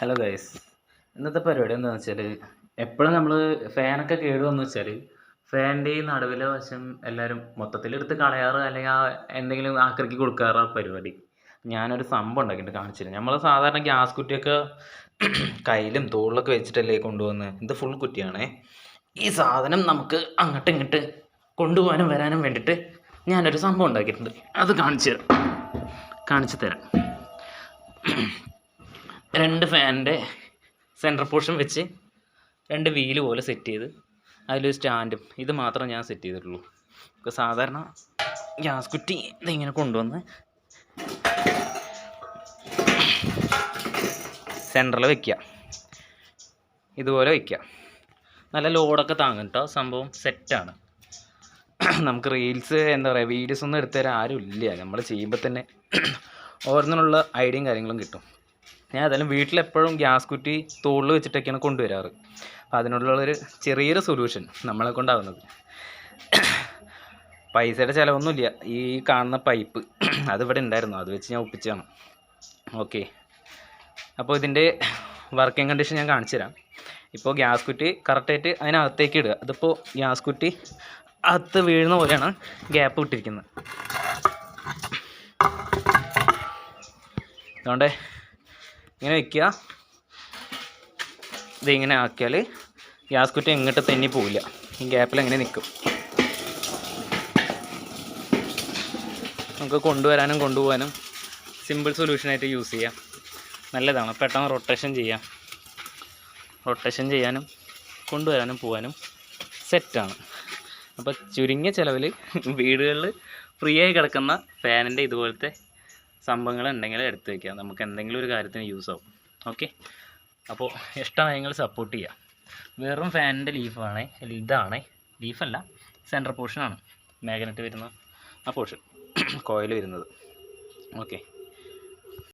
Hello guys ഇന്നത്തെ പരിപാടി എന്താണെന്ന് വെച്ചാൽ എപ്പോഴും നമ്മൾ ഫാനൊക്കെ കേടുവന്നു വെച്ചാൽ ഫാനിന്റെ ഈ നടുവിലെ വശം എല്ലാവരും മൊത്തത്തിലെടുത്ത് കളയാറ് അല്ലെങ്കിൽ ആ എന്തെങ്കിലും ആക്രിക്ക് കൊടുക്കാറ് പരിപാടി. ഞാനൊരു സംഭവം ഉണ്ടാക്കിയിട്ട് കാണിച്ചിരുന്നു നമ്മൾ സാധാരണ ഗ്യാസ് കുറ്റിയൊക്കെ കയ്യിലും തോളിലൊക്കെ വെച്ചിട്ടല്ലേ കൊണ്ടുവന്ന് ഇത് ഫുൾ കുറ്റിയാണേ. ഈ സാധനം നമുക്ക് അങ്ങോട്ടും ഇങ്ങോട്ട് കൊണ്ടുപോകാനും വരാനും വേണ്ടിയിട്ട് ഞാനൊരു സംഭവം ഉണ്ടാക്കിയിട്ടുണ്ട്. അത് കാണിച്ചു തരാം കാണിച്ചു തരാം രണ്ട് ഫാനിന്റെ സെന്റർ പോർഷൻ വെച്ച് രണ്ട് വീൽ പോലെ സെറ്റ് ചെയ്ത് അതിലൊരു സ്റ്റാൻഡും ഇത് മാത്രം ഞാൻ സെറ്റ് ചെയ്തിട്ടുള്ളൂ. ഇപ്പോൾ സാധാരണ ഗ്യാസ് കുറ്റി ഇതിങ്ങനെ കൊണ്ടുവന്ന് സെന്ററിൽ വെക്കുക ഇതുപോലെ വയ്ക്കുക നല്ല ലോഡൊക്കെ താങ്ങും കേട്ടോ സംഭവം സെറ്റാണ് നമുക്ക് റീൽസ് എന്താ പറയുക വീഡിയോസ് ഒന്നും എടുത്തു തരാൻ ആരും ഇല്ല നമ്മൾ ചെയ്യുമ്പോൾ തന്നെ ഓരോന്നിനുള്ള ഐഡിയയും കാര്യങ്ങളും കിട്ടും. ഞാൻ ഏതായാലും വീട്ടിലെപ്പോഴും ഗ്യാസ് കുറ്റി തോളിൽ വെച്ചിട്ടൊക്കെയാണ് കൊണ്ടുവരാറ്. അപ്പം അതിനുള്ളൊരു ചെറിയൊരു സൊല്യൂഷൻ നമ്മളെ കൊണ്ടാവുന്നത്. പൈസയുടെ ചിലവൊന്നുമില്ല. ഈ കാണുന്ന പൈപ്പ് അതിവിടെ ഉണ്ടായിരുന്നു. അത് വെച്ച് ഞാൻ ഒപ്പിച്ചാണ് ഓക്കെ അപ്പോൾ ഇതിന്റെ വർക്കിംഗ് കണ്ടീഷൻ ഞാൻ കാണിച്ചു തരാം. ഇപ്പോൾ ഗ്യാസ് കുറ്റി കറക്റ്റായിട്ട് അതിനകത്തേക്ക് ഇടുക. അതിപ്പോൾ ഗ്യാസ് കുറ്റി അകത്ത് വീഴുന്ന പോലെയാണ് ഗ്യാപ്പ് വിട്ടിരിക്കുന്നത് അതുകൊണ്ട് ഇങ്ങനെ വെക്കുക. ഇതിങ്ങനെ ആക്കിയാൽ ഗ്യാസ് കുറ്റി എങ്ങോട്ട് തെന്നി പോവില്ല. ഈ ഗ്യാപ്പിൽ അങ്ങനെ നിൽക്കും നമുക്ക് കൊണ്ടുവരാനും കൊണ്ടുപോകാനും സിമ്പിൾ സൊല്യൂഷനായിട്ട് യൂസ് ചെയ്യാം. നല്ലതാണ്. പെട്ടെന്ന് റൊട്ടേഷൻ ചെയ്യാം. റൊട്ടേഷൻ ചെയ്യാനും കൊണ്ടുവരാനും പോകാനും സെറ്റാണ് അപ്പോൾ ചുരുങ്ങിയ ചിലവിൽ വീടുകളിൽ ഫ്രീ ആയി കിടക്കുന്ന ഫാനിന്റെ ഇതുപോലത്തെ സംഭവങ്ങൾ ഉണ്ടെങ്കിൽ എടുത്ത് വയ്ക്കുക നമുക്ക് എന്തെങ്കിലും ഒരു കാര്യത്തിന് യൂസ് ആവും. ഓക്കെ അപ്പോൾ ഇഷ്ടമായി നിങ്ങൾ സപ്പോർട്ട് ചെയ്യുക വെറും ഫാനിന്റെ ലീഫാണ് ഇതാണ്. ലീഫല്ല സെന്റർ പോർഷനാണ് മാഗ്നറ്റ് വരുന്ന ആ പോർഷൻ കോയിൽ വരുന്നത്. ഓക്കെ